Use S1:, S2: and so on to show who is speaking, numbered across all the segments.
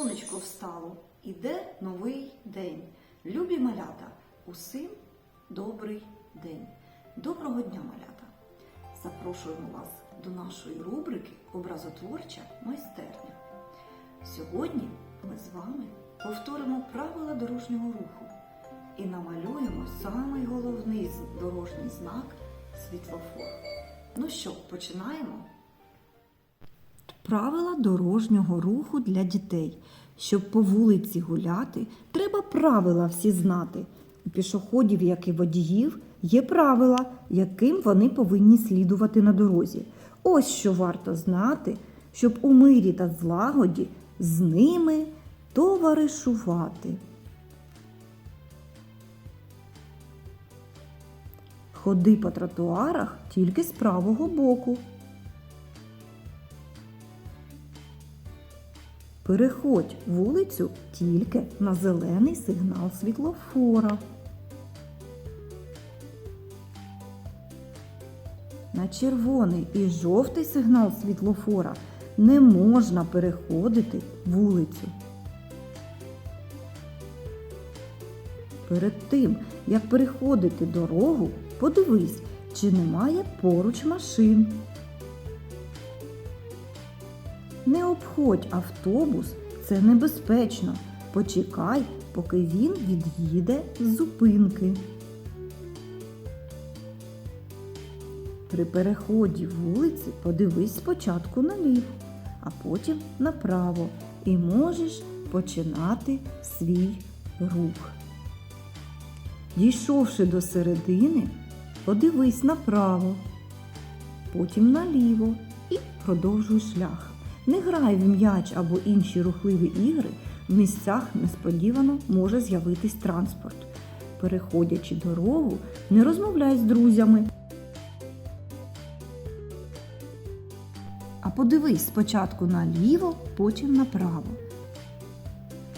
S1: Сонечко встало, іде новий день. Любі малята, усім добрий день. Доброго дня, малята! Запрошуємо вас до нашої рубрики Образотворча майстерня. Сьогодні ми з вами повторимо правила дорожнього руху і намалюємо самий головний дорожній знак світлофор. Ну що, починаємо? Правила дорожнього руху для дітей. Щоб по вулиці гуляти, треба правила всі знати. У пішоходів, як і водіїв, є правила, яким вони повинні слідувати на дорозі. Ось що варто знати, щоб у мирі та злагоді з ними товаришувати. Ходи по тротуарах тільки з правого боку. Переходь вулицю тільки на зелений сигнал світлофора. На червоний і жовтий сигнал світлофора не можна переходити вулицю. Перед тим, як переходити дорогу, подивись, чи немає поруч машин. Не обходь автобус, це небезпечно. Почекай, поки він від'їде з зупинки. При переході вулиці подивись спочатку наліво, а потім направо і можеш починати свій рух. Дійшовши до середини, подивись направо, потім наліво і продовжуй шлях. Не грай в м'яч або інші рухливі ігри, в місцях несподівано може з'явитись транспорт. Переходячи дорогу, не розмовляй з друзями. А подивись спочатку наліво, потім направо.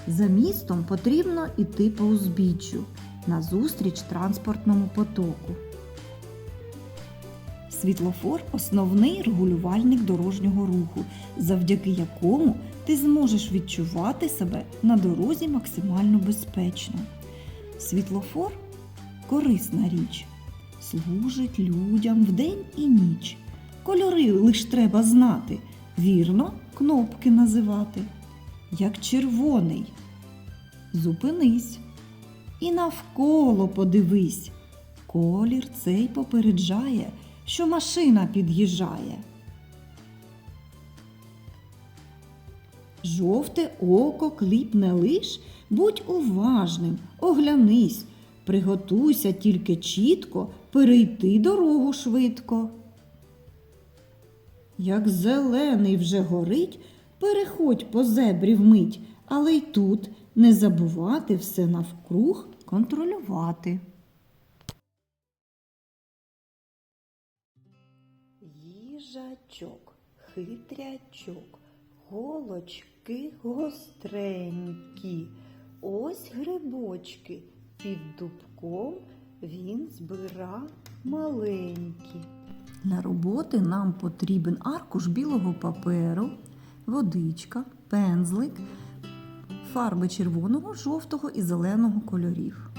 S1: За містом потрібно йти по узбіччю назустріч транспортному потоку. Світлофор основний регулювальник дорожнього руху, завдяки якому ти зможеш відчувати себе на дорозі максимально безпечно. Світлофор корисна річ, служить людям вдень і ніч. Кольори лиш треба знати, вірно кнопки називати. Як червоний. Зупинись і навколо подивись. Колір цей попереджає, що машина під'їжджає. Жовте око кліпне лиш, будь уважним, оглянись, приготуйся тільки чітко перейти дорогу швидко. Як зелений вже горить, переходь по зебрі вмить, але й тут не забувати все навкруг контролювати. Їжачок, хитрячок, голочки гостренькі. Ось грибочки під дубком він збира маленькі. Для роботи нам потрібен аркуш білого паперу, водичка, пензлик, фарби червоного, жовтого і зеленого кольорів.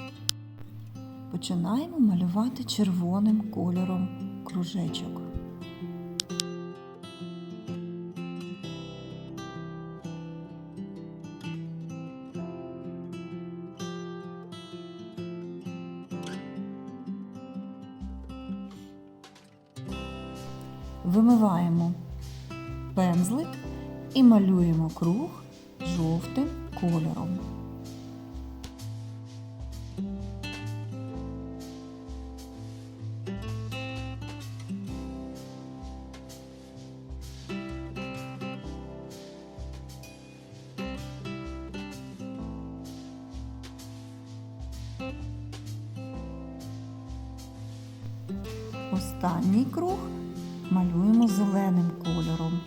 S1: Починаємо малювати червоним кольором кружечок. Вимиваємо пензлик і малюємо круг жовтим кольором. Останній круг малюємо зеленим кольором.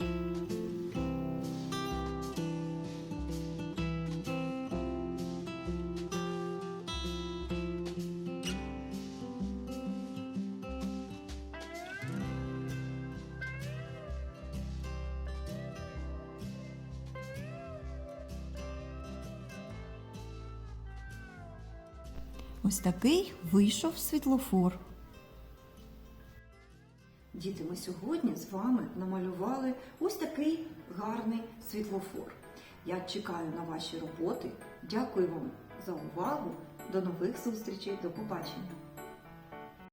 S1: Ось такий вийшов світлофор. Діти, ми сьогодні з вами намалювали ось такий гарний світлофор. Я чекаю на ваші роботи. Дякую вам за увагу. До нових зустрічей. До побачення.